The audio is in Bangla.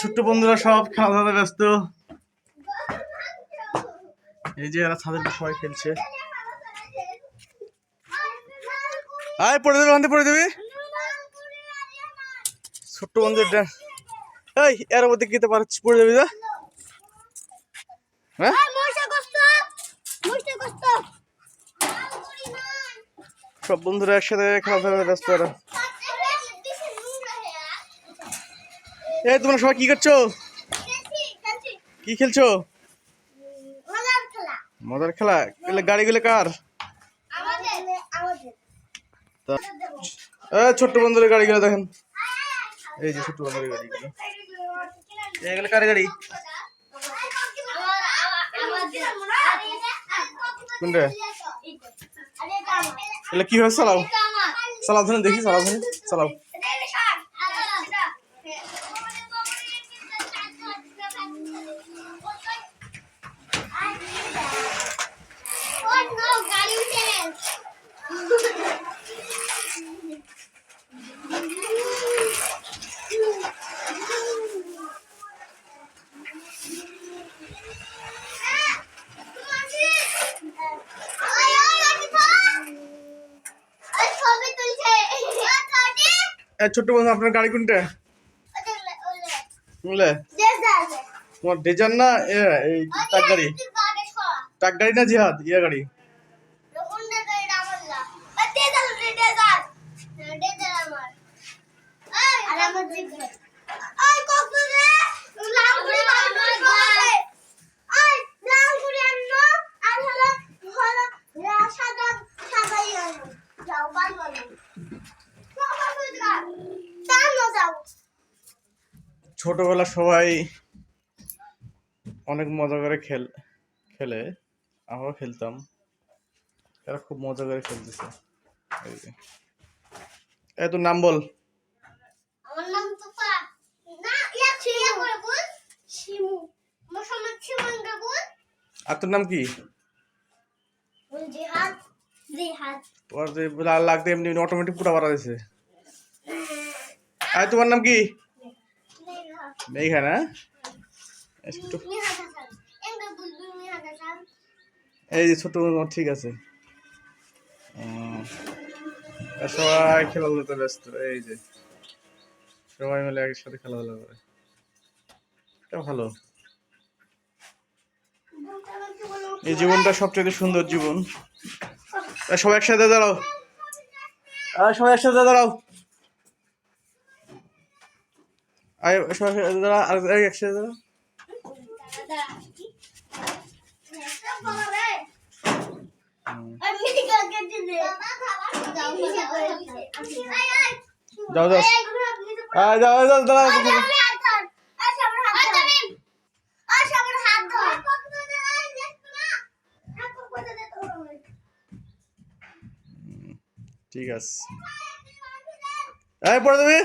ছোট্ট বন্ধুরা সব খেলাধুলাতে ব্যস্ত। এই যে এরা ছাদের সবাই খেলছে। আয় পড়ে দেবে বান্ধে পড়ে দেবে। ছোট্ট বন্ধু এটা এই এর মধ্যে খেতে পারছিস পড়ে যাবি যা। হ্যাঁ? সব বন্ধুরা একসাথে খেলাধুলাতে ব্যস্ত এরা এই তোমরা সবাই কি করছ? কি খেলছো? মজার খেলা। এগুলো গাড়িগুলো কার? ছোট্ট বন্ধুদের গাড়িগুলো দেখেন। এই যে ছোট্ট বন্ধুদের গাড়িগুলো। এগুলো কার গাড়ি? কোনটা? এগুলো কীভাবে চালাও? চালাও ধরেন দেখি চালাও ধরেন চালাও। ছোট্ট বন্ধু, আপনার গাড়ি কোনটা। বুঝলে। তোমার ডেজার না? এই টাক গাড়ি। টাক গাড়ি না জিহাদ? ইয়া গাড়ি। আমার না। ওই ডেজার, ওই ডেজার। হ্যাঁ, ডেজার আমার। ওই, আর আমার জিপ। ওই, কত রে? লাউগুড়ি বানানোর আছে। ওই, লাউগুড়ি আনলো, আর হলো, হলো, রা- সাদা, সাদাই আনলো। যাও, বার করো। যাও, বার করে দাও। টানো যাও। ছোটবেলা সবাই অনেক মজা করে খেল খেলে। আমরাও খেলতাম। এরা খুব মজা করে খেলতেছে। এই তোর নাম বল। আমার নাম তুফা। না ইয়া করে বল। শিমু। মোহাম্মদ শিমুনকে বল। আর তোর নাম কি? জিহাদ। জিহাদ। যে লাল লাগতে এমনি অটোমেটিক পুরা বাড়া দিছে। আর তোমার নাম কি? জিহাদ মেঘা না একটু। নিহাদ হাসান এন্ড বুলবুল নিহাদ হাসান এই যে ছোট ঠিক আছে। সবাই খেলাধুলাতে ব্যস্ত, এই যে। সবাই মিলে একসাথে খেলাধুলা করে। এটা ভালো। এই জীবনটা সবচেয়ে সুন্দর জীবন। সবাই একসাথে দাঁড়াও। সবাই একসাথে দাঁড়াও। একসাথে দাঁড়াও আর একসাথে দাঁড়াও যাও যাও আয় যাও যাও দাঁড়াও ঠিক আছে। পড়ে দেবে